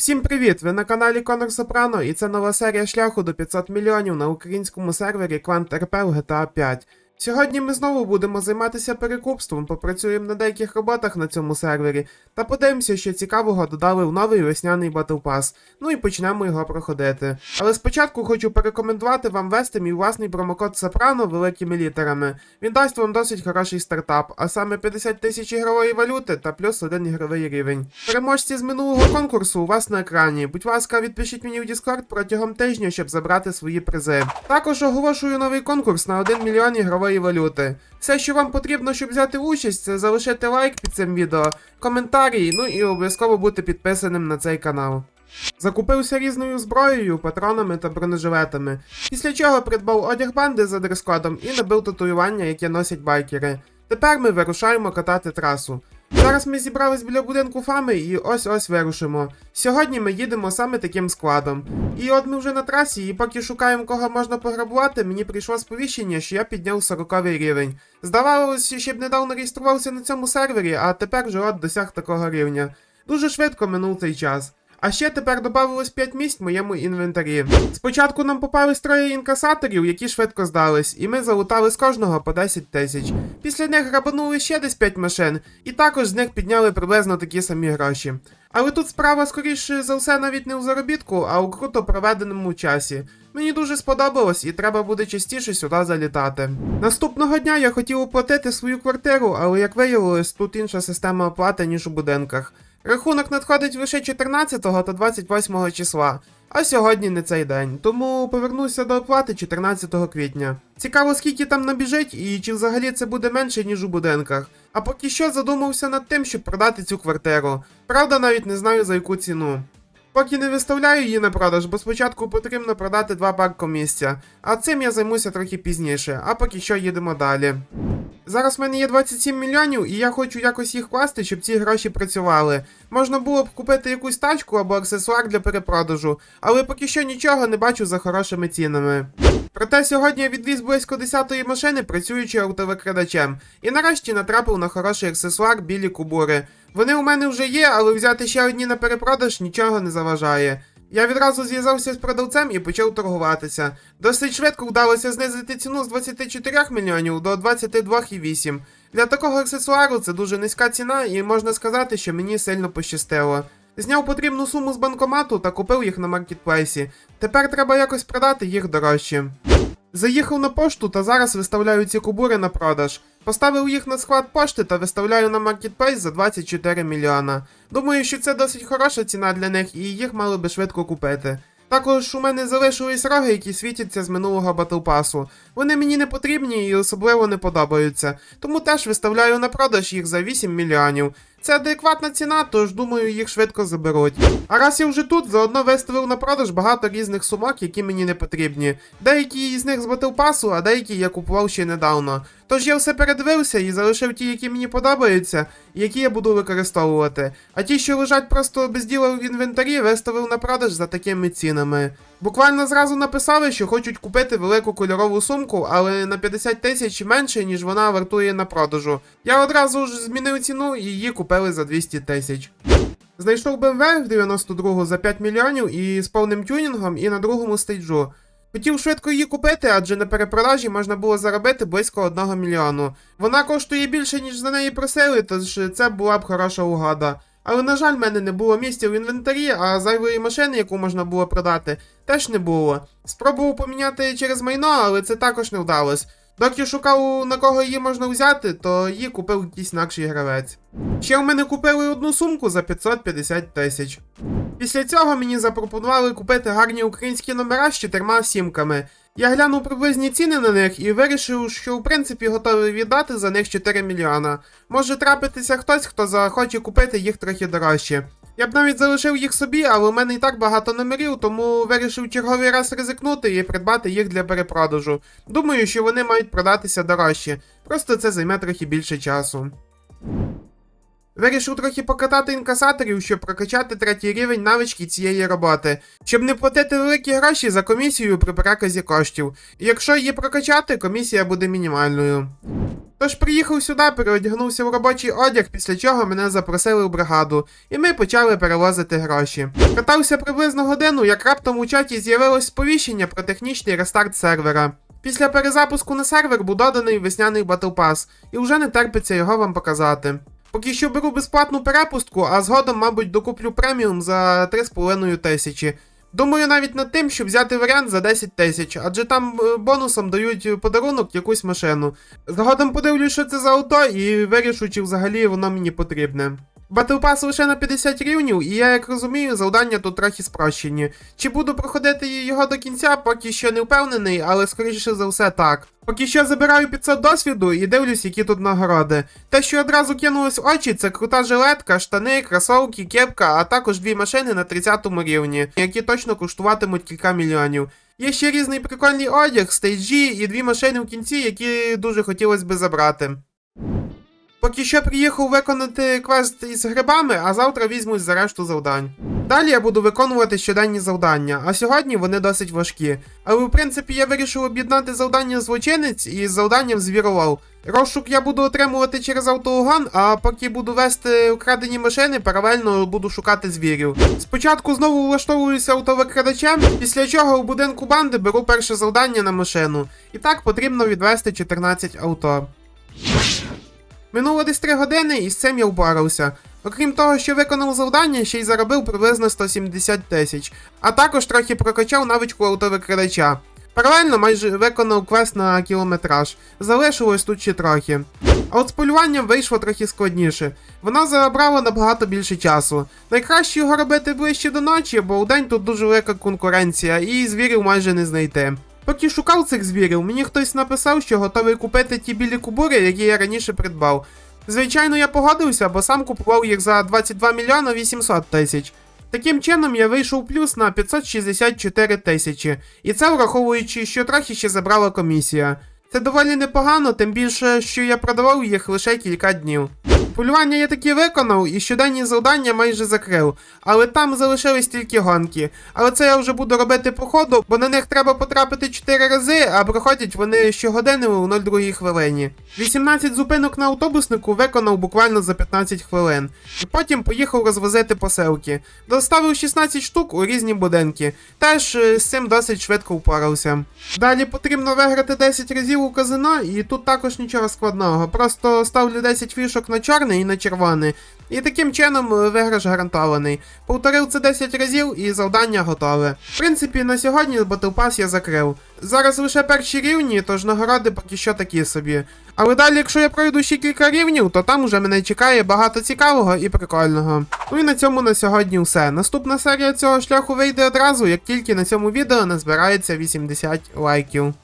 Всім привіт! Ви на каналі Конор Сопрано, і це нова серія шляху до 500 мільйонів на українському сервері Quant RP в GTA 5. Сьогодні ми знову будемо займатися перекупством, попрацюємо на деяких роботах на цьому сервері та подивимося, що цікавого додали в новий весняний Battle Pass. Ну і почнемо його проходити. Але спочатку хочу порекомендувати вам ввести мій власний промокод Сопрано великими літерами. Він дасть вам досить хороший стартап, а саме 50 тисяч ігрової валюти та плюс один ігровий рівень. Переможці з минулого конкурсу у вас на екрані. Будь ласка, відпишіть мені в Discord протягом тижня, щоб забрати свої призи. Також оголошую новий конкурс на 1 мільйон ігрової валюти. Все, що вам потрібно, щоб взяти участь, це залишити лайк під цим відео, коментарі, ну і обов'язково бути підписаним на цей канал. Закупився різною зброєю, патронами та бронежилетами, після чого придбав одяг банди за дрес-кодом і набив татуювання, яке носять байкери. Тепер ми вирушаємо катати трасу. Зараз ми зібрались біля будинку фами і ось ось вирушимо. Сьогодні ми їдемо саме таким складом. І от ми вже на трасі, і поки шукаємо кого можна пограбувати, мені прийшло сповіщення, що я підняв 40 рівень. Здавалося, ще б недавно реєструвався на цьому сервері, а тепер вже от досяг такого рівня. Дуже швидко минув цей час. А ще тепер додавалось 5 місць в моєму інвентарі. Спочатку нам попались троє інкасаторів, які швидко здались, і ми залутали з кожного по 10 тисяч. Після них грабанули ще десь 5 машин, і також з них підняли приблизно такі самі гроші. Але тут справа, скоріше за все, навіть не у заробітку, а у круто проведеному часі. Мені дуже сподобалось, і треба буде частіше сюди залітати. Наступного дня я хотів оплатити свою квартиру, але як виявилось, тут інша система оплати, ніж у будинках. Рахунок надходить лише 14 та 28 числа, а сьогодні не цей день, тому повернуся до оплати 14 квітня. Цікаво, скільки там набіжить і чи взагалі це буде менше, ніж у будинках. А поки що задумався над тим, щоб продати цю квартиру. Правда, навіть не знаю за яку ціну. Поки не виставляю її на продаж, бо спочатку потрібно продати два паркомісця, а цим я займуся трохи пізніше, а поки що їдемо далі. Зараз в мене є 27 мільйонів, і я хочу якось їх вкласти, щоб ці гроші працювали. Можна було б купити якусь тачку або аксесуар для перепродажу, але поки що нічого не бачу за хорошими цінами. Проте сьогодні я відвіз близько 10-ї машини, працюючи автовикрадачем, і нарешті натрапив на хороший аксесуар білі кубури. Вони у мене вже є, але взяти ще одні на перепродаж нічого не заважає. Я відразу зв'язався з продавцем і почав торгуватися. Досить швидко вдалося знизити ціну з 24 мільйонів до 22,8. Для такого аксесуару це дуже низька ціна, і можна сказати, що мені сильно пощастило. Зняв потрібну суму з банкомату та купив їх на маркетплейсі. Тепер треба якось продати їх дорожче. Заїхав на пошту та зараз виставляю ці кубури на продаж. Поставив їх на склад пошти та виставляю на маркетплейс за 24 мільйона. Думаю, що це досить хороша ціна для них і їх мали би швидко купити. Також у мене залишились роги, які світяться з минулого батлпасу. Вони мені не потрібні і особливо не подобаються, тому теж виставляю на продаж їх за 8 мільйонів. Це адекватна ціна, тож думаю, їх швидко заберуть. А раз я вже тут, заодно виставив на продаж багато різних сумок, які мені не потрібні. Деякі з них з батлпасу, а деякі я купував ще недавно. Тож я все передивився і залишив ті, які мені подобаються, які я буду використовувати. А ті, що лежать просто без діла в інвентарі, виставив на продаж за такими цінами. Буквально зразу написали, що хочуть купити велику кольорову сумку, але на 50 тисяч менше, ніж вона вартує на продажу. Я одразу ж змінив ціну і її купили за 200 тисяч. Знайшов BMW в 92 за 5 мільйонів і з повним тюнінгом, і на другому стейджу. Хотів швидко її купити, адже на перепродажі можна було заробити близько 1 мільйону. Вона коштує більше, ніж за неї просили, тож це була б хороша угода. Але, на жаль, в мене не було місця в інвентарі, а зайвої машини, яку можна було продати, теж не було. Спробував поміняти через майно, але це також не вдалося. Доки шукав на кого її можна взяти, то її купив якийсь інакший гравець. Ще в мене купили одну сумку за 550 тисяч. Після цього мені запропонували купити гарні українські номера з чотирма сімками. Я глянув приблизні ціни на них і вирішив, що в принципі готовий віддати за них 4 мільйона. Може трапитися хтось, хто захоче купити їх трохи дорожче. Я б навіть залишив їх собі, але у мене і так багато номерів, тому вирішив черговий раз ризикнути і придбати їх для перепродажу. Думаю, що вони мають продатися дорожче, просто це займе трохи більше часу. Вирішив трохи покатати інкасаторів, щоб прокачати третій рівень навички цієї роботи, щоб не платити великі гроші за комісію при переказі коштів. І якщо її прокачати, комісія буде мінімальною. Тож приїхав сюди, переодягнувся в робочий одяг, після чого мене запросили в бригаду, і ми почали перевозити гроші. Катався приблизно годину, як раптом у чаті з'явилось сповіщення про технічний рестарт сервера. Після перезапуску на сервер був доданий весняний Pass, і вже не терпиться його вам показати. Поки що беру безплатну перепустку, а згодом, мабуть, докуплю преміум за 3,5 тисячі. Думаю навіть над тим, щоб взяти варіант за 10 тисяч, адже там е, бонусом дають подарунок якусь машину. Згодом подивлюсь, що це за авто, і вирішу, чи взагалі воно мені потрібне. Pass лише на 50 рівнів, і я як розумію, завдання тут трохи спрощені. Чи буду проходити його до кінця, поки що не впевнений, але скоріше за все так. Поки що забираю 500 досвіду і дивлюсь, які тут нагороди. Те, що одразу кинулось в очі, це крута жилетка, штани, кросовки, кепка, а також дві машини на 30 рівні, які точно коштуватимуть кілька мільйонів. Є ще різний прикольний одяг, стейджі і дві машини в кінці, які дуже хотілося би забрати. Поки що приїхав виконати квест із грибами, а завтра візьмусь за решту завдань. Далі я буду виконувати щоденні завдання, а сьогодні вони досить важкі. Але в принципі я вирішив об'єднати завдання злочинець із завданням звіролов. Розшук я буду отримувати через автоугон, а поки буду вести украдені машини, паралельно буду шукати звірів. Спочатку знову влаштовуюся автовикрадачем, після чого у будинку банди беру перше завдання на машину. І так потрібно відвести 14 авто. Минуло десь 3 години, і з цим я впорався. Окрім того, що виконав завдання, ще й заробив приблизно 170 тисяч, а також трохи прокачав навичку автовикрадача. Паралельно майже виконав квест на кілометраж. Залишилось тут ще трохи. А от з полюванням вийшло трохи складніше. Воно забрало набагато більше часу. Найкраще його робити ближче до ночі, бо вдень тут дуже велика конкуренція, і звірів майже не знайти. Поки шукав цих звірів, мені хтось написав, що готовий купити ті білі кубури, які я раніше придбав. Звичайно, я погодився, бо сам купував їх за 22 мільйона 800 тисяч. Таким чином я вийшов плюс на 564 тисячі, і це враховуючи, що трохи ще забрала комісія. Це доволі непогано, тим більше, що я продавав їх лише кілька днів. Полювання я таки виконав і щоденні завдання майже закрив, але там залишились тільки гонки. Але це я вже буду робити по ходу, бо на них треба потрапити 4 рази, а проходять вони щогодини у 02 хвилині. 18 зупинок на автобуснику виконав буквально за 15 хвилин. І потім поїхав розвозити посилки. Доставив 16 штук у різні будинки. Теж е, з цим досить швидко впорався. Далі потрібно виграти 10 разів у казино, і тут також нічого складного. Просто ставлю 10 фішок на чорний і на червоний. І таким чином е, виграш гарантований. Повторив це 10 разів і завдання готове. В принципі, на сьогодні Pass я закрив. Зараз лише перші рівні, тож нагороди поки що такі собі. Але далі, якщо я пройду ще кілька рівнів, то там уже мене чекає багато цікавого і прикольного. Ну і на цьому на сьогодні все. Наступна серія цього шляху вийде одразу, як тільки на цьому відео назбирається 80 лайків.